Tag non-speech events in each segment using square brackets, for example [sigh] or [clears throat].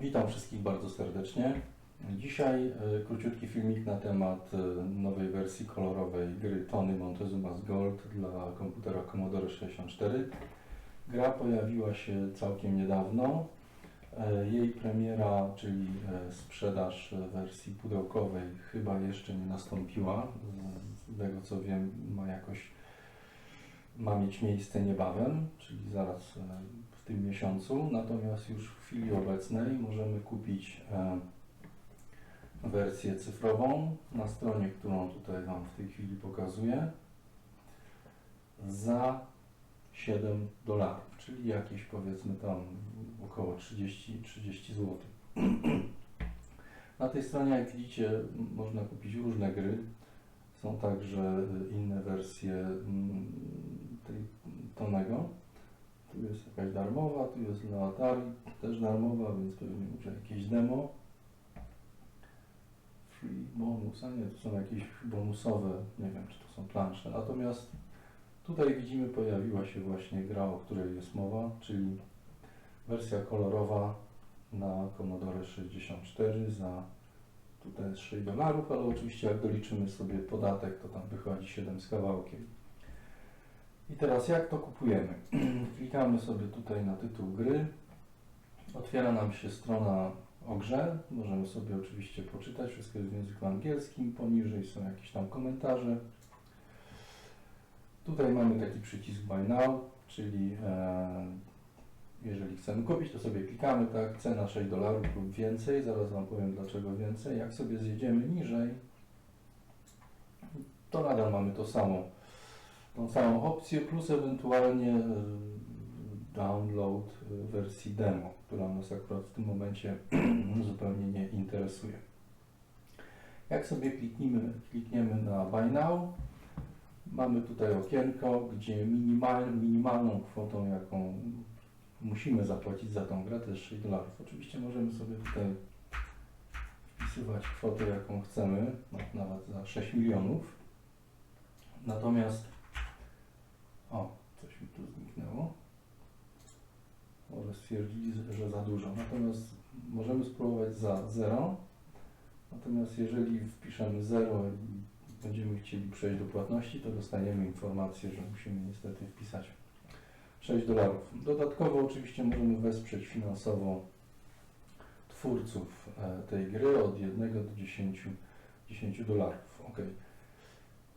Witam wszystkich bardzo serdecznie. Dzisiaj e, króciutki filmik na temat e, nowej wersji kolorowej gry Tony Montezuma's Gold dla komputera Commodore 64. Gra pojawiła się całkiem niedawno. E, Jej premiera, czyli sprzedaż wersji pudełkowej chyba jeszcze nie nastąpiła. Z tego co wiem ma jakoś ma mieć miejsce niebawem, czyli zaraz e, w tym miesiącu. Natomiast już w chwili obecnej możemy kupić e, wersję cyfrową na stronie, którą tutaj Wam w tej chwili pokazuję za 7 dolarów, czyli jakieś powiedzmy tam około 30, 30 zł. Na tej stronie, jak widzicie, można kupić różne gry. Są także inne wersje mm, tej Tonego. Tu jest jakaś darmowa, tu jest dla Atari też darmowa, więc pewnie może jakieś demo. Free bonus, a nie, to są jakieś bonusowe, nie wiem czy to są plansze. Natomiast tutaj widzimy pojawiła się właśnie gra, o której jest mowa, czyli wersja kolorowa na Commodore 64 za tutaj jest 6 dolarów, ale oczywiście jak doliczymy sobie podatek, to tam wychodzi 7 z kawałkiem. I teraz jak to kupujemy? [clears throat] Klikamy sobie tutaj na tytuł gry. Otwiera nam się strona o grze. Możemy sobie oczywiście poczytać. Wszystko jest w języku angielskim. Poniżej są jakieś tam komentarze. Tutaj mamy taki przycisk Buy Now, czyli e, jeżeli chcemy kupić, to sobie klikamy, tak, cena 6 dolarów lub więcej, zaraz Wam powiem dlaczego więcej. Jak sobie zjedziemy niżej, to nadal mamy to samo, tą samą opcję, plus ewentualnie e, download wersji demo, która nas akurat w tym momencie [clears throat] zupełnie nie interesuje. Jak sobie klikniemy, klikniemy na Buy Now, mamy tutaj okienko, gdzie minimal, minimalną kwotą, jaką musimy zapłacić za tą grę, jest 6 dolarów. Oczywiście możemy sobie tutaj wpisywać kwotę, jaką chcemy, no, nawet za 6 milionów. Natomiast, o, coś mi tu zniknęło. Może stwierdzili, że za dużo. Natomiast możemy spróbować za 0. Natomiast jeżeli wpiszemy 0 i będziemy chcieli przejść do płatności, to dostaniemy informację, że musimy niestety wpisać 6 dolarów. Dodatkowo oczywiście możemy wesprzeć finansowo twórców e, tej gry od 1 do 10, 10 dolarów. Ok.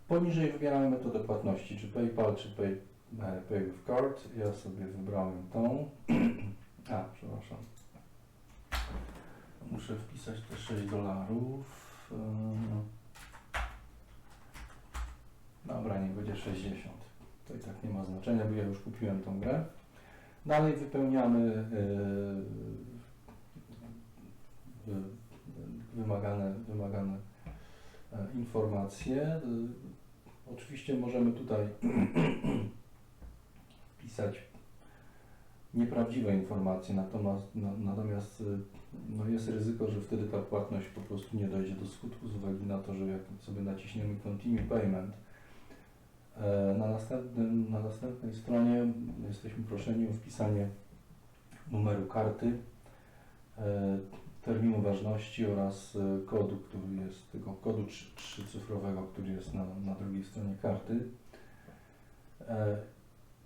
Poniżej wybieramy metodę płatności, czy PayPal, czy Pay, e, pay with Card. Ja sobie wybrałem tą. [clears throat] A, przepraszam. Muszę wpisać te 6 dolarów. E, Dobra, niech będzie 60. To i tak nie ma znaczenia, bo ja już kupiłem tą grę. Dalej wypełniamy e, wy- wymagane, wymagane e, informacje. E, Oczywiście możemy tutaj [clears throat] wpisać nieprawdziwe informacje, natomiast, na, natomiast e, no jest ryzyko, że wtedy ta płatność po prostu nie dojdzie do skutku z uwagi na to, że jak sobie naciśniemy Continue Payment, E, Na, następnym, na następnej stronie jesteśmy proszeni o wpisanie numeru karty, e, terminu ważności oraz e, kodu, który jest tego kodu trzy- trzycyfrowego, który jest na, na drugiej stronie karty. E,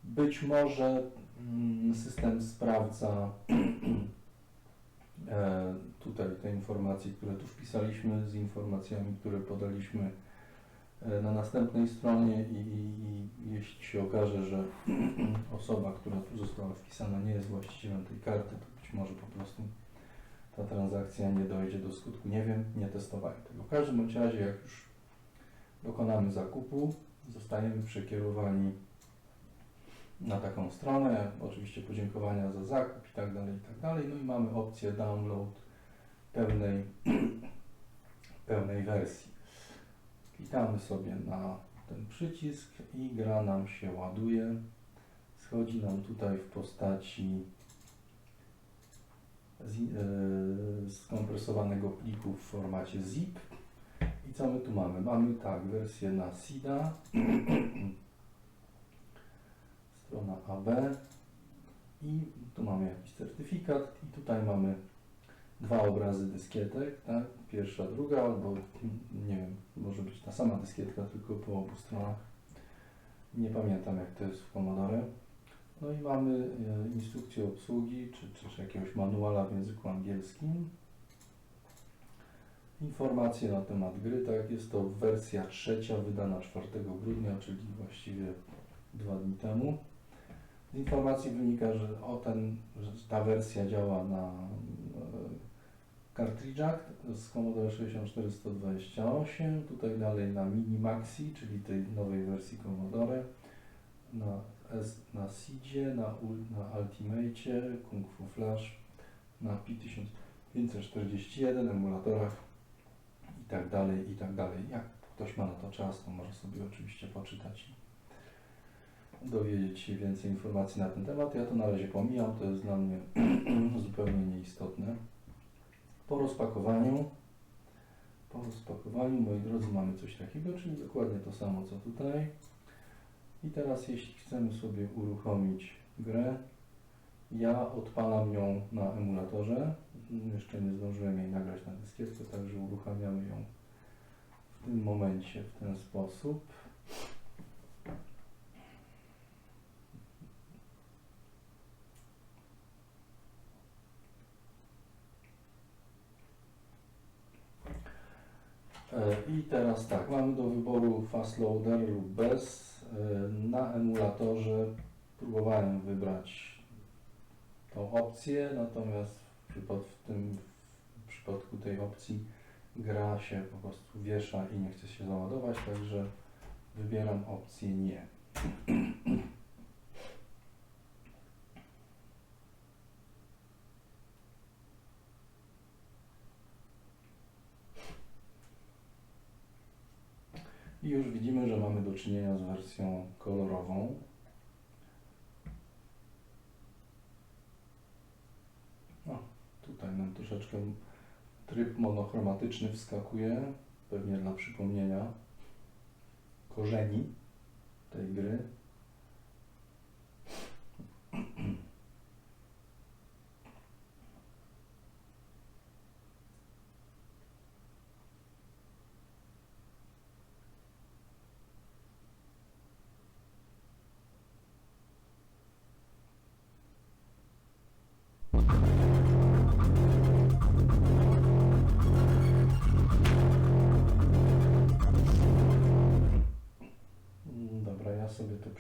Być może mm, system sprawdza [clears throat] e, tutaj te informacje, które tu wpisaliśmy z informacjami, które podaliśmy e, na następnej stronie i, i, jeśli się okaże, że [clears throat] osoba, która tu została wpisana nie jest właścicielem tej karty, to być może po prostu ta transakcja nie dojdzie do skutku. Nie wiem, nie testowałem tego. W każdym razie, jak już dokonamy zakupu, zostaniemy przekierowani na taką stronę, oczywiście podziękowania za zakup i tak dalej, i tak dalej. No i mamy opcję download pełnej, [clears throat] pełnej wersji. Klikamy sobie na ten przycisk i gra nam się ładuje. Schodzi nam tutaj w postaci e, skompresowanego pliku w formacie zip. I co my tu mamy? Mamy tak, wersję na SIDA, [clears throat] strona AB i tu mamy jakiś certyfikat i tutaj mamy dwa obrazy dyskietek, tak? Pierwsza, druga, albo nie wiem, może być ta sama dyskietka, tylko po obu stronach. Nie pamiętam jak to jest w Commodore. No i mamy e, instrukcję obsługi, czy, czy, czy jakiegoś manuala w języku angielskim. Informacje na temat gry, tak, jest to wersja trzecia, wydana 4 grudnia, czyli właściwie dwa dni temu. Z informacji wynika, że o ten, że ta wersja działa na e, kartridżach z Commodore 64 128, tutaj dalej na Mini Maxi, czyli tej nowej wersji Commodore, na, S, na SIDzie, na, na Ultimate, Kung Fu Flash, na P1541, emulatorach i tak dalej, i tak dalej. Jak ktoś ma na to czas, to może sobie oczywiście poczytać dowiedzieć się więcej informacji na ten temat. Ja to na razie pomijam, to jest dla mnie [clears throat] zupełnie nieistotne. Po rozpakowaniu, po rozpakowaniu, moi drodzy, mamy coś takiego, czyli dokładnie to samo co tutaj. I teraz jeśli chcemy sobie uruchomić grę, ja odpalam ją na emulatorze. Jeszcze nie zdążyłem jej nagrać na dyskietkę, także uruchamiamy ją w tym momencie w ten sposób. E, I teraz tak, mamy do wyboru fast loader lub bez. E, Na emulatorze próbowałem wybrać tą opcję, natomiast w tym w przypadku tej opcji gra się po prostu wiesza i nie chce się załadować, także wybieram opcję nie. [clears throat] I już widzimy, że mamy do czynienia z wersją kolorową. O, tutaj nam troszeczkę tryb monochromatyczny wskakuje, pewnie dla przypomnienia korzeni tej gry.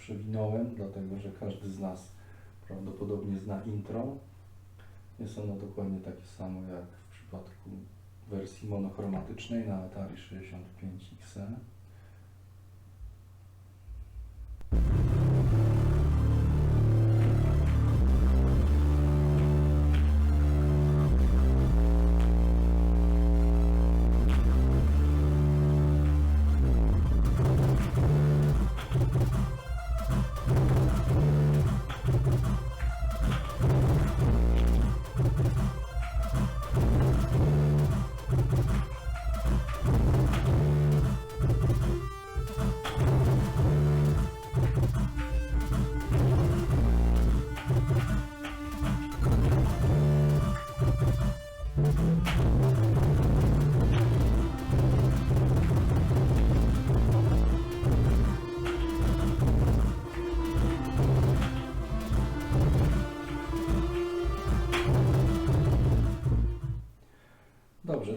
Przewinąłem, dlatego że każdy z nas prawdopodobnie zna intro. Jest ono dokładnie takie samo jak w przypadku wersji monochromatycznej na Atari 65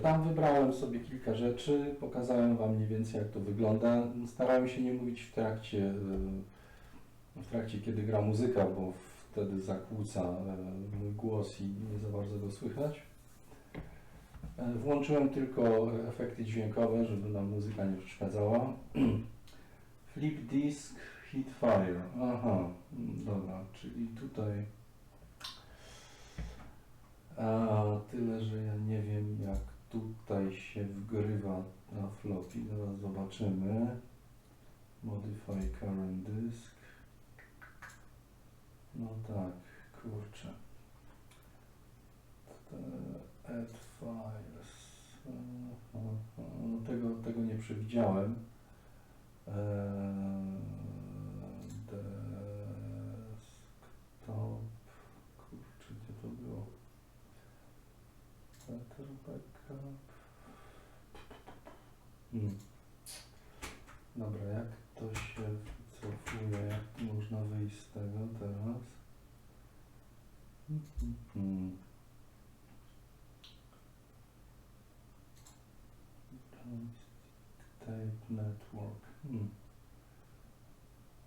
tam wybrałem sobie kilka rzeczy, pokazałem Wam mniej więcej jak to wygląda. Starałem się nie mówić w trakcie, e, w trakcie kiedy gra muzyka, bo wtedy zakłóca e, mój głos i nie za bardzo go słychać. E, Włączyłem tylko efekty dźwiękowe, żeby nam muzyka nie przeszkadzała. [clears throat] Flip disk, hit fire. Aha, dobra, czyli tutaj a, tyle, że ja nie wiem jak tutaj się wgrywa na floppy. Zaraz zobaczymy. Modify current disk. No tak, kurczę. Add files. No tego, tego nie przewidziałem. Eee, backup. Hmm. Dobra, jak to się wycofuje? Jak można wyjść z tego teraz? Hmm. Tape network. Hmm.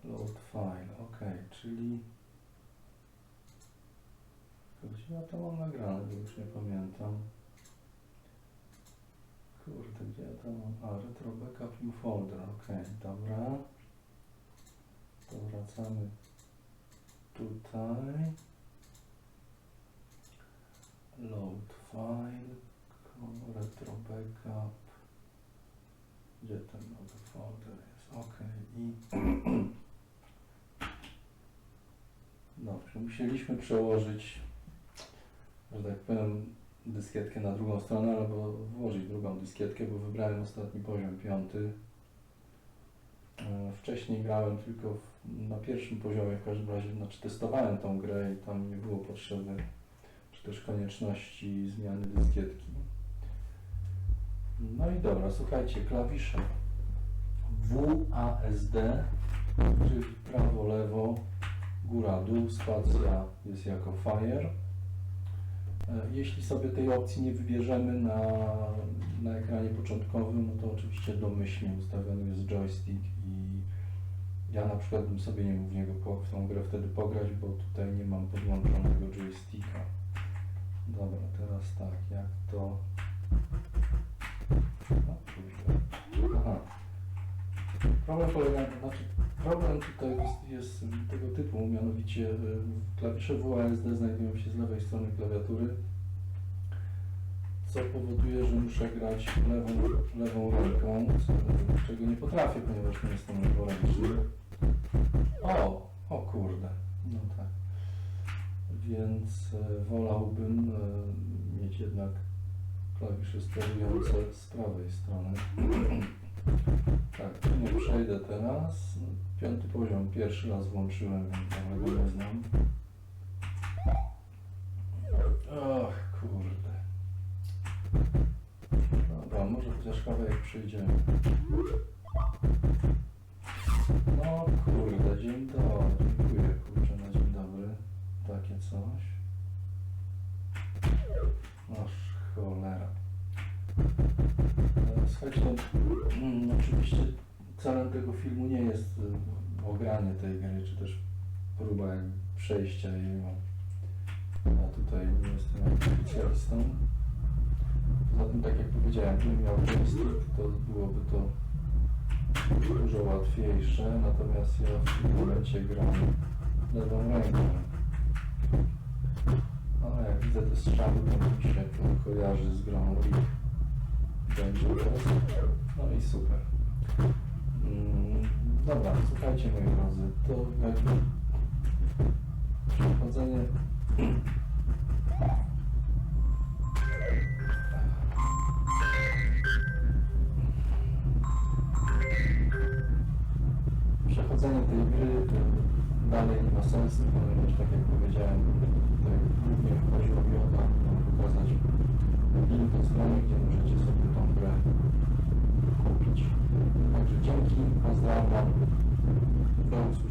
Load file, ok, czyli gdzie ja to mam nagrane, bo już nie pamiętam. Kurde, gdzie ja to mam? A, retro backup view folder, ok, dobra. To wracamy tutaj. Load file, retro backup. Gdzie ten nowy folder jest? Ok, i [clears throat] Dobrze, musieliśmy przełożyć, że tak powiem, dyskietkę na drugą stronę, albo włożyć drugą dyskietkę, bo wybrałem ostatni poziom, piąty. E, Wcześniej grałem tylko w, na pierwszym poziomie, w każdym razie, znaczy testowałem tą grę i tam nie było potrzeby, czy też konieczności zmiany dyskietki. No i dobra, słuchajcie, klawisze WASD, czyli prawo, lewo, góra, dół, spacja jest jako fire. E, Jeśli sobie tej opcji nie wybierzemy na, na ekranie początkowym, no to oczywiście domyślnie ustawiony jest joystick i ja na przykład bym sobie nie mógł w niego w tą grę wtedy pograć, bo tutaj nie mam podłączonego joysticka. Dobra, teraz tak, jak to... Aha. Problem polega, znaczy problem tutaj jest, jest tego typu, mianowicie y, klawisze WASD znajdują się z lewej strony klawiatury, co powoduje, że muszę grać lewą, lewą ręką, czego nie potrafię, ponieważ nie jestem leworęczny. O, o kurde, no tak. Więc e, wolałbym e, mieć jednak klawisze sterujące z prawej strony. Tak, tu nie przejdę teraz. Piąty poziom, pierwszy raz włączyłem, więc nowego nie znam. Ach, kurde. Dobra, może chociaż kawałek przyjdziemy. Oczywiście celem tego filmu nie jest y, ogranie tej gry, czy też próba przejścia jej. Ja tutaj nie jestem jakimś specjalistą. Poza tym, tak jak powiedziałem, gdybym miał joystick, to byłoby to dużo łatwiejsze, natomiast ja w tym gram lewą ręką. Ale jak widzę te strzały, to mi się to kojarzy z grą Rick Dangerous. No i super. Mm, dobra, słuchajcie moi drodzy, to jakby przechodzenie przechodzenie tej gry dalej nie ma sensu, ponieważ tak jak powiedziałem, tutaj głównie chodziło mi o to, aby pokazać link do strony, gdzie możecie sobie tą grę dzięki, pozdrawiam, do usłyszenia.